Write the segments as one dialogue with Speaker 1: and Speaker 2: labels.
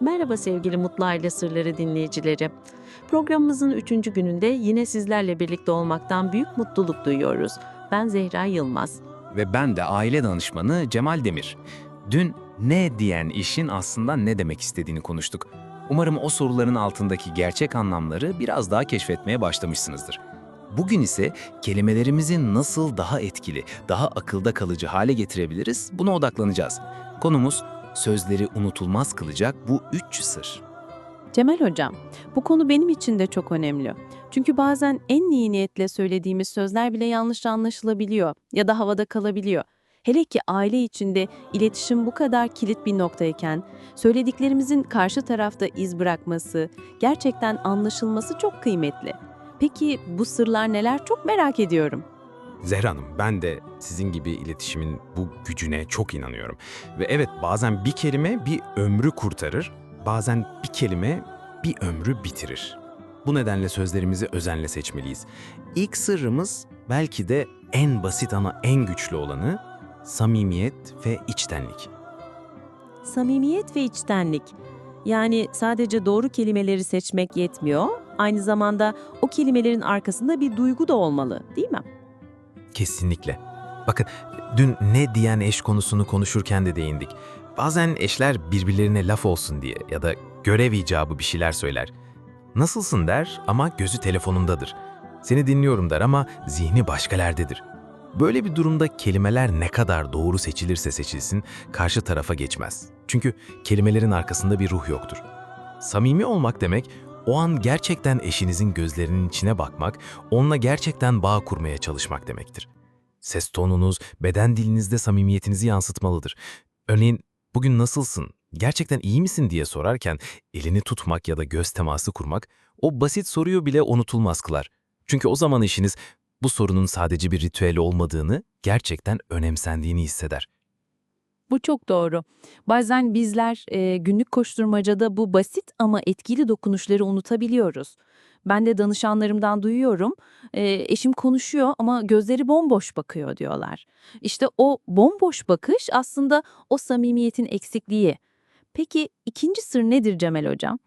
Speaker 1: Merhaba sevgili Mutlu Aile Sırları dinleyicileri. Programımızın üçüncü gününde yine sizlerle birlikte olmaktan büyük mutluluk duyuyoruz. Ben Zehra Yılmaz.
Speaker 2: Ve ben de aile danışmanı Cemal Demir. Dün ne diyen işin aslında ne demek istediğini konuştuk. Umarım o soruların altındaki gerçek anlamları biraz daha keşfetmeye başlamışsınızdır. Bugün ise kelimelerimizi nasıl daha etkili, daha akılda kalıcı hale getirebiliriz buna odaklanacağız. Konumuz sözleri unutulmaz kılacak bu üç sır.
Speaker 3: Cemal Hocam, bu konu benim için de çok önemli. Çünkü bazen en iyi niyetle söylediğimiz sözler bile yanlış anlaşılabiliyor ya da havada kalabiliyor. Hele ki aile içinde iletişim bu kadar kilit bir noktayken, söylediklerimizin karşı tarafta iz bırakması, gerçekten anlaşılması çok kıymetli. Peki bu sırlar neler çok merak ediyorum.
Speaker 4: Zehra Hanım, ben de sizin gibi iletişimin bu gücüne çok inanıyorum. Ve evet bazen bir kelime bir ömrü kurtarır, bazen bir kelime bir ömrü bitirir. Bu nedenle sözlerimizi özenle seçmeliyiz. İlk sırrımız belki de en basit ama en güçlü olanı samimiyet ve içtenlik.
Speaker 1: Samimiyet ve içtenlik. Yani sadece doğru kelimeleri seçmek yetmiyor, aynı zamanda o kelimelerin arkasında bir duygu da olmalı, değil mi?
Speaker 4: Kesinlikle. Bakın dün ne diyen eş konusunu konuşurken de değindik. Bazen eşler birbirlerine laf olsun diye ya da görev icabı bir şeyler söyler. Nasılsın der ama gözü telefonundadır. Seni dinliyorum der ama zihni başkalardedir. Böyle bir durumda kelimeler ne kadar doğru seçilirse seçilsin karşı tarafa geçmez. Çünkü kelimelerin arkasında bir ruh yoktur. Samimi olmak demek o an gerçekten eşinizin gözlerinin içine bakmak, onunla gerçekten bağ kurmaya çalışmak demektir. Ses tonunuz, beden dilinizde samimiyetinizi yansıtmalıdır. Örneğin, bugün nasılsın, gerçekten iyi misin diye sorarken elini tutmak ya da göz teması kurmak, o basit soruyu bile unutulmaz kılar. Çünkü o zaman eşiniz bu sorunun sadece bir ritüel olmadığını, gerçekten önemsendiğini hisseder.
Speaker 3: Bu çok doğru. Bazen bizler e, günlük koşturmacada bu basit ama etkili dokunuşları unutabiliyoruz. Ben de danışanlarımdan duyuyorum, e, eşim konuşuyor ama gözleri bomboş bakıyor diyorlar. İşte o bomboş bakış aslında o samimiyetin eksikliği. Peki ikinci sır nedir Cemal Hocam?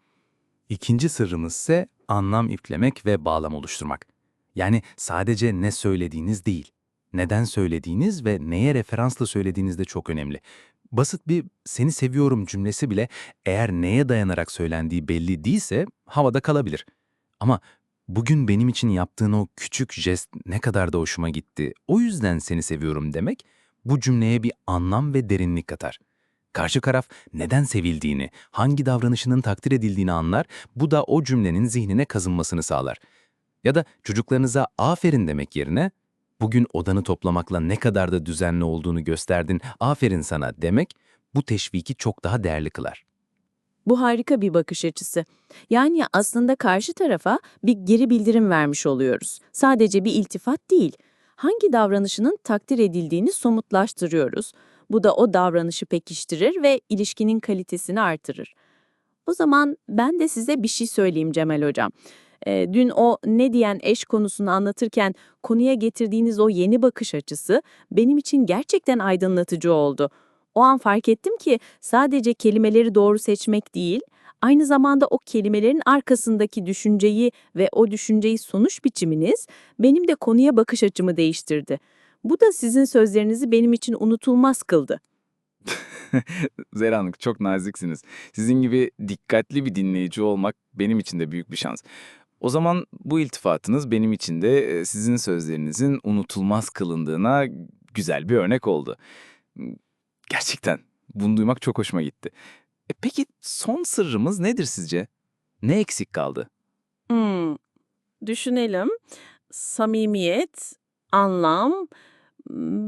Speaker 5: İkinci sırrımız ise anlam iplemek ve bağlam oluşturmak. Yani sadece ne söylediğiniz değil, neden söylediğiniz ve neye referansla söylediğiniz de çok önemli. Basit bir seni seviyorum cümlesi bile eğer neye dayanarak söylendiği belli değilse havada kalabilir. Ama bugün benim için yaptığın o küçük jest ne kadar da hoşuma gitti, o yüzden seni seviyorum demek bu cümleye bir anlam ve derinlik katar. Karşı taraf neden sevildiğini, hangi davranışının takdir edildiğini anlar, bu da o cümlenin zihnine kazınmasını sağlar. Ya da çocuklarınıza aferin demek yerine, bugün odanı toplamakla ne kadar da düzenli olduğunu gösterdin, aferin sana demek, bu teşviki çok daha değerli kılar.
Speaker 3: Bu harika bir bakış açısı. Yani aslında karşı tarafa bir geri bildirim vermiş oluyoruz. Sadece bir iltifat değil. Hangi davranışının takdir edildiğini somutlaştırıyoruz. Bu da o davranışı pekiştirir ve ilişkinin kalitesini artırır. O zaman ben de size bir şey söyleyeyim Cemal Hocam. Ee, dün o ne diyen eş konusunu anlatırken konuya getirdiğiniz o yeni bakış açısı benim için gerçekten aydınlatıcı oldu. O an fark ettim ki sadece kelimeleri doğru seçmek değil, aynı zamanda o kelimelerin arkasındaki düşünceyi ve o düşünceyi sonuç biçiminiz benim de konuya bakış açımı değiştirdi. Bu da sizin sözlerinizi benim için unutulmaz kıldı.
Speaker 5: Hanım çok naziksiniz. Sizin gibi dikkatli bir dinleyici olmak benim için de büyük bir şans. O zaman bu iltifatınız benim için de sizin sözlerinizin unutulmaz kılındığına güzel bir örnek oldu. Gerçekten bunu duymak çok hoşuma gitti. E peki son sırrımız nedir sizce? Ne eksik kaldı?
Speaker 1: Hmm, düşünelim. Samimiyet, anlam,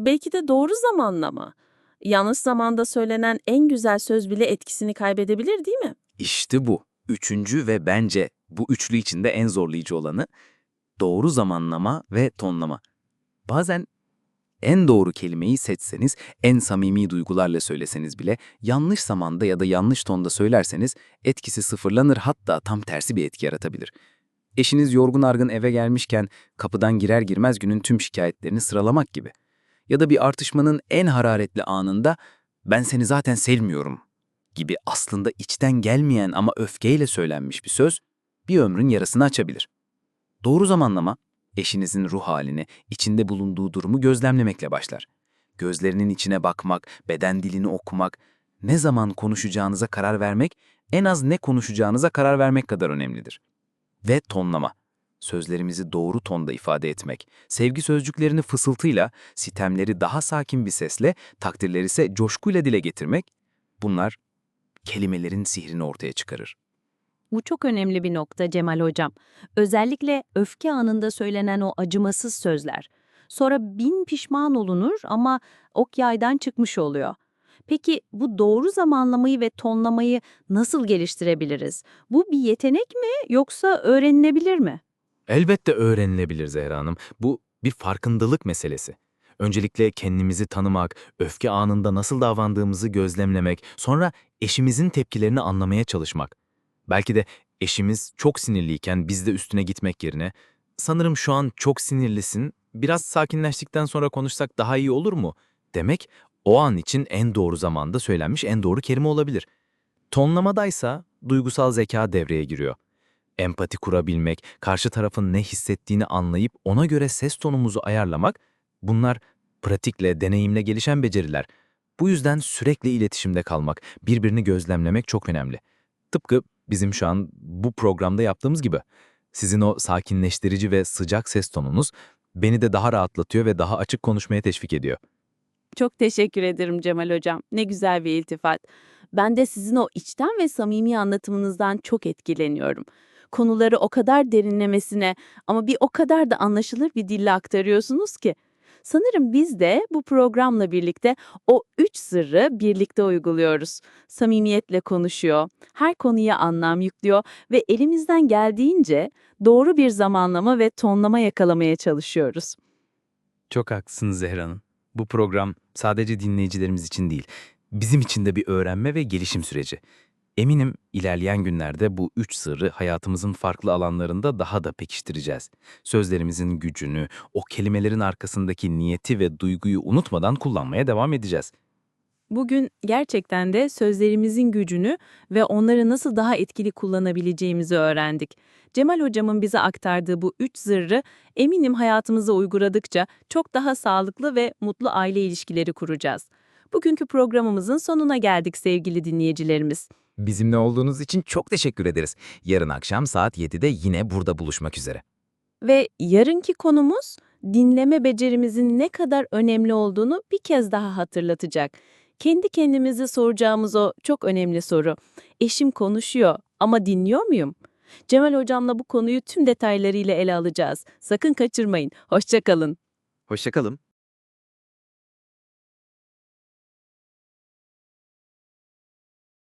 Speaker 1: belki de doğru zamanlama. Yanlış zamanda söylenen en güzel söz bile etkisini kaybedebilir değil mi?
Speaker 2: İşte bu. Üçüncü ve bence bu üçlü içinde en zorlayıcı olanı doğru zamanlama ve tonlama. Bazen en doğru kelimeyi seçseniz, en samimi duygularla söyleseniz bile yanlış zamanda ya da yanlış tonda söylerseniz etkisi sıfırlanır hatta tam tersi bir etki yaratabilir. Eşiniz yorgun argın eve gelmişken kapıdan girer girmez günün tüm şikayetlerini sıralamak gibi. Ya da bir artışmanın en hararetli anında ben seni zaten sevmiyorum gibi aslında içten gelmeyen ama öfkeyle söylenmiş bir söz bir ömrün yarısını açabilir. Doğru zamanlama, eşinizin ruh halini, içinde bulunduğu durumu gözlemlemekle başlar. Gözlerinin içine bakmak, beden dilini okumak, ne zaman konuşacağınıza karar vermek, en az ne konuşacağınıza karar vermek kadar önemlidir. Ve tonlama. Sözlerimizi doğru tonda ifade etmek, sevgi sözcüklerini fısıltıyla, sitemleri daha sakin bir sesle, takdirleri ise coşkuyla dile getirmek, bunlar kelimelerin sihrini ortaya çıkarır.
Speaker 3: Bu çok önemli bir nokta Cemal Hocam. Özellikle öfke anında söylenen o acımasız sözler. Sonra bin pişman olunur ama ok yaydan çıkmış oluyor. Peki bu doğru zamanlamayı ve tonlamayı nasıl geliştirebiliriz? Bu bir yetenek mi yoksa öğrenilebilir mi?
Speaker 4: Elbette öğrenilebilir Zehra Hanım. Bu bir farkındalık meselesi. Öncelikle kendimizi tanımak, öfke anında nasıl davrandığımızı gözlemlemek, sonra eşimizin tepkilerini anlamaya çalışmak. Belki de eşimiz çok sinirliyken biz de üstüne gitmek yerine, sanırım şu an çok sinirlisin, biraz sakinleştikten sonra konuşsak daha iyi olur mu? Demek o an için en doğru zamanda söylenmiş en doğru kelime olabilir. Tonlamadaysa duygusal zeka devreye giriyor. Empati kurabilmek, karşı tarafın ne hissettiğini anlayıp ona göre ses tonumuzu ayarlamak, bunlar pratikle, deneyimle gelişen beceriler. Bu yüzden sürekli iletişimde kalmak, birbirini gözlemlemek çok önemli. Tıpkı bizim şu an bu programda yaptığımız gibi. Sizin o sakinleştirici ve sıcak ses tonunuz beni de daha rahatlatıyor ve daha açık konuşmaya teşvik ediyor.
Speaker 3: Çok teşekkür ederim Cemal Hocam. Ne güzel bir iltifat. Ben de sizin o içten ve samimi anlatımınızdan çok etkileniyorum. Konuları o kadar derinlemesine ama bir o kadar da anlaşılır bir dille aktarıyorsunuz ki. Sanırım biz de bu programla birlikte o üç sırrı birlikte uyguluyoruz. Samimiyetle konuşuyor, her konuya anlam yüklüyor ve elimizden geldiğince doğru bir zamanlama ve tonlama yakalamaya çalışıyoruz.
Speaker 2: Çok haklısınız Zehra Hanım. Bu program sadece dinleyicilerimiz için değil, bizim için de bir öğrenme ve gelişim süreci. Eminim ilerleyen günlerde bu üç sırrı hayatımızın farklı alanlarında daha da pekiştireceğiz. Sözlerimizin gücünü, o kelimelerin arkasındaki niyeti ve duyguyu unutmadan kullanmaya devam edeceğiz.
Speaker 3: Bugün gerçekten de sözlerimizin gücünü ve onları nasıl daha etkili kullanabileceğimizi öğrendik. Cemal hocamın bize aktardığı bu üç zırrı eminim hayatımıza uyguladıkça çok daha sağlıklı ve mutlu aile ilişkileri kuracağız. Bugünkü programımızın sonuna geldik sevgili dinleyicilerimiz.
Speaker 2: Bizimle olduğunuz için çok teşekkür ederiz. Yarın akşam saat 7'de yine burada buluşmak üzere.
Speaker 3: Ve yarınki konumuz dinleme becerimizin ne kadar önemli olduğunu bir kez daha hatırlatacak. Kendi kendimize soracağımız o çok önemli soru. Eşim konuşuyor ama dinliyor muyum? Cemal hocamla bu konuyu tüm detaylarıyla ele alacağız. Sakın kaçırmayın. Hoşçakalın.
Speaker 2: Hoşçakalın.